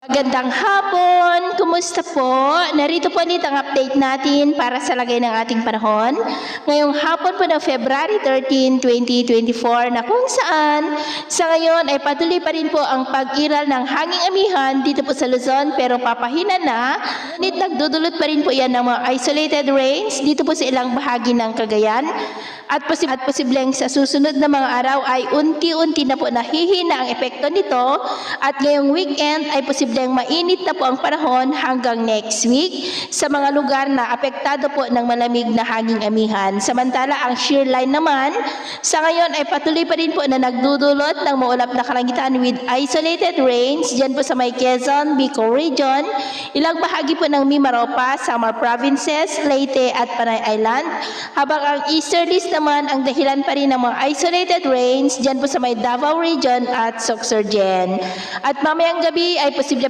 Magandang hapon! Kumusta po? Narito po ulit ang update natin para sa lagay ng ating panahon. Ngayong hapon po ng February 13, 2024 na kung saan sa ngayon ay patuloy pa rin po ang pag-iral ng hanging amihan dito po sa Luzon pero papahina na. Ngunit nagdudulot pa rin po yan ng mga isolated rains dito po sa ilang bahagi ng Cagayan. At, posi- at posibleng sa susunod na mga araw ay unti-unti na po nahihina ang epekto nito at ngayong weekend ay posibleng mainit na po ang panahon hanggang next week sa mga lugar na apektado po ng malamig na hanging amihan. Samantala ang shear line naman sa ngayon ay patuloy pa rin po na nagdudulot ng maulap na kalangitan with isolated rains dyan po sa may Quezon, Bicol region, ilang bahagi po ng Mimaropa, Samar provinces, Leyte at Panay Island, habang ang easterlies naman ang dahilan pa rin ng mga isolated rains dyan po sa may Davao region at Sorsogon. At mamayang gabi ay posibleng